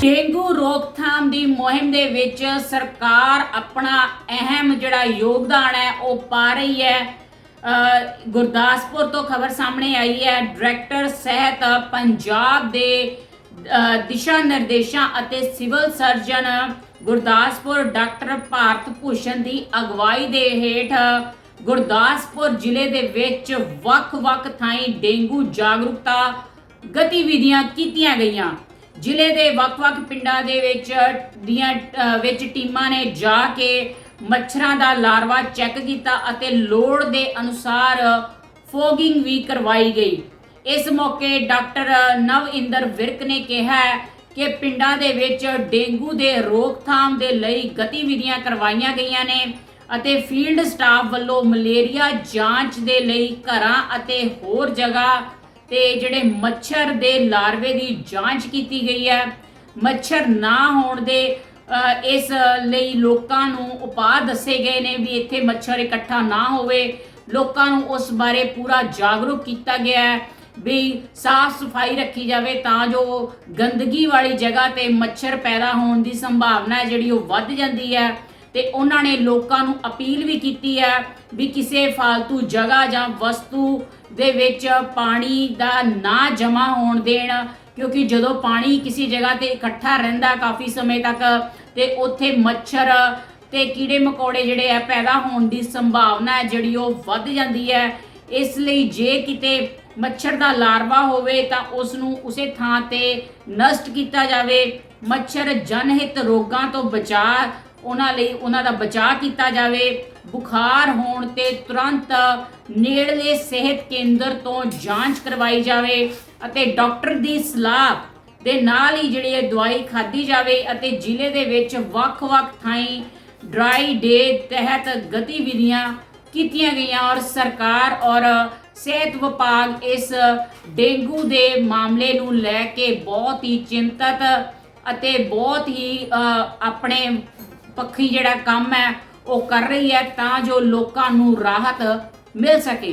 Dengue ਰੋਕਥਾਮ ਦੀ ਮੁਹਿੰਮ ਦੇ ਵਿੱਚ ਸਰਕਾਰ ਆਪਣਾ ਅਹਿਮ ਜਿਹੜਾ ਯੋਗਦਾਨ ਹੈ, ਉਹ ਪਾ ਰਹੀ ਹੈ। ਗੁਰਦਾਸਪੁਰ ਤੋਂ ਖਬਰ ਸਾਹਮਣੇ ਆਈ ਹੈ। ਡਾਇਰੈਕਟਰ ਸਿਹਤ ਪੰਜਾਬ ਦੇ ਦਿਸ਼ਾ ਨਿਰਦੇਸ਼ਾਂ ਅਤੇ civil surgeon Gurdaspur doctor Bharat Bhushan ਦੀ ਅਗਵਾਈ ਦੇ ਹੇਠ ਗੁਰਦਾਸਪੁਰ ਜ਼ਿਲ੍ਹੇ ਦੇ ਵਿੱਚ ਵੱਖ-ਵੱਖ ਥਾਈਂ ਡੇਂਗੂ ਜਾਗਰੂਕਤਾ ਗਤੀਵਿਧੀਆਂ ਕੀਤੀਆਂ ਗਈਆਂ। ਜ਼ਿਲ੍ਹੇ ਦੇ ਵੱਖ-ਵੱਖ ਪਿੰਡਾਂ ਦੇ ਵਿੱਚ, ਦੀਆਂ ਵਿੱਚ ਟੀਮਾਂ ਨੇ ਜਾ ਕੇ ਮੱਛਰਾਂ ਦਾ ਲਾਰਵਾ ਚੈੱਕ ਕੀਤਾ ਅਤੇ ਲੋੜ ਦੇ ਅਨੁਸਾਰ ਫੋਗਿੰਗ ਵੀ ਕਰਵਾਈ ਗਈ। ਇਸ ਮੌਕੇ ਡਾਕਟਰ ਨਵਇੰਦਰ ਵਿਰਕ ਨੇ ਕਿਹਾ ਕਿ ਪਿੰਡਾਂ ਦੇ ਵਿੱਚ ਡੇਂਗੂ ਦੇ ਰੋਕਥਾਮ ਦੇ ਲਈ ਗਤੀਵਿਧੀਆਂ ਕਰਵਾਈਆਂ ਗਈਆਂ ਨੇ ਅਤੇ ਫੀਲਡ ਸਟਾਫ ਵੱਲੋਂ ਮਲੇਰੀਆ ਜਾਂਚ ਦੇ ਲਈ ਘਰਾਂ ਅਤੇ ਹੋਰ ਜਗ੍ਹਾ ਤੇ ਜਿਹੜੇ ਮੱਛਰ ਦੇ ਲਾਰਵੇ ਦੀ ਜਾਂਚ ਕੀਤੀ ਗਈ ਹੈ। ਮੱਛਰ ਨਾ ਹੋਣ ਦੇ ਇਸ ਲਈ ਲੋਕਾਂ ਨੂੰ ਉਪਾਅ ਦੱਸੇ ਗਏ ਨੇ ਵੀ ਇੱਥੇ ਮੱਛਰ ਇਕੱਠਾ ਨਾ ਹੋਵੇ। ਲੋਕਾਂ ਨੂੰ ਉਸ ਬਾਰੇ ਪੂਰਾ ਜਾਗਰੂਕ ਕੀਤਾ ਗਿਆ ਹੈ ਵੀ ਸਾਫ਼ ਸਫ਼ਾਈ ਰੱਖੀ ਜਾਵੇ ਤਾਂ ਜੋ ਗੰਦਗੀ ਵਾਲੀ ਜਗ੍ਹਾ ਤੇ ਮੱਛਰ ਪੈਦਾ ਹੋਣ ਦੀ ਸੰਭਾਵਨਾ ਹੈ ਜਿਹੜੀ ਉਹ ਵੱਧ ਜਾਂਦੀ ਹੈ। ਤੇ ਉਹਨਾਂ ਨੇ ਲੋਕਾਂ ਨੂੰ ਅਪੀਲ ਵੀ ਕੀਤੀ ਹੈ ਵੀ ਕਿਸੇ ਫालतू ਜਗ੍ਹਾ ਜਾਂ ਵਸਤੂ ਦੇ ਵਿੱਚ ਪਾਣੀ ਦਾ ਨਾ ਜਮਾ ਹੋਣ ਦੇਣ, ਕਿਉਂਕਿ ਜਦੋਂ ਪਾਣੀ ਕਿਸੇ ਜਗ੍ਹਾ ਤੇ ਇਕੱਠਾ ਰਹਿੰਦਾ ਕਾਫੀ ਸਮੇਂ ਤੱਕ ਤੇ ਉੱਥੇ ਮੱਛਰ ਤੇ ਕੀੜੇ ਮਕੌੜੇ ਜਿਹੜੇ ਆ ਪੈਦਾ ਹੋਣ ਦੀ ਸੰਭਾਵਨਾ ਹੈ, ਜਿਹੜੀ ਉਹ ਵੱਧ ਜਾਂਦੀ ਹੈ। ਇਸ ਲਈ ਜੇ ਕਿਤੇ ਮੱਛਰ ਦਾ ਲਾਰਵਾ ਹੋਵੇ ਤਾਂ ਉਸ ਨੂੰ ਉਸੇ ਥਾਂ ਤੇ ਨਸ਼ਟ ਕੀਤਾ ਜਾਵੇ। ਮੱਛਰ ਜਨਹਿਤ ਰੋਗਾਂ ਤੋਂ ਬਚਾਅ ਉਹਨਾਂ ਲਈ ਉਹਨਾਂ ਦਾ ਬਚਾਅ ਕੀਤਾ ਜਾਵੇ। ਬੁਖਾਰ ਹੋਣ ਤੇ ਤੁਰੰਤ ਨੇੜਲੇ ਸਿਹਤ ਕੇਂਦਰ ਤੋਂ ਜਾਂਚ ਕਰਵਾਈ ਜਾਵੇ ਅਤੇ ਡਾਕਟਰ ਦੀ ਸਲਾਹ ਦੇ ਨਾਲ ਹੀ ਜਿਹੜੀ ਇਹ ਦਵਾਈ ਖਾਧੀ ਜਾਵੇ ਅਤੇ ਜ਼ਿਲ੍ਹੇ ਦੇ ਵਿੱਚ ਵੱਖ-ਵੱਖ ਥਾਈਂ ਡਰਾਈ ਡੇ ਤਹਿਤ ਗਤੀਵਿਧੀਆਂ ਕੀਤੀਆਂ ਗਈਆਂ ਔਰ ਸਰਕਾਰ ਔਰ ਸਿਹਤ ਵਿਭਾਗ ਇਸ ਡੇਂਗੂ ਦੇ ਮਾਮਲੇ ਨੂੰ ਲੈ ਕੇ ਬਹੁਤ ਹੀ ਚਿੰਤਤ ਅਤੇ ਬਹੁਤ ਹੀ ਆਪਣੇ ਪੱਖੀ ਜਿਹੜਾ ਕੰਮ ਹੈ ਉਹ ਕਰ ਰਹੀ ਹੈ ਤਾਂ ਜੋ ਲੋਕਾਂ ਨੂੰ ਰਾਹਤ ਮਿਲ ਸਕੇ।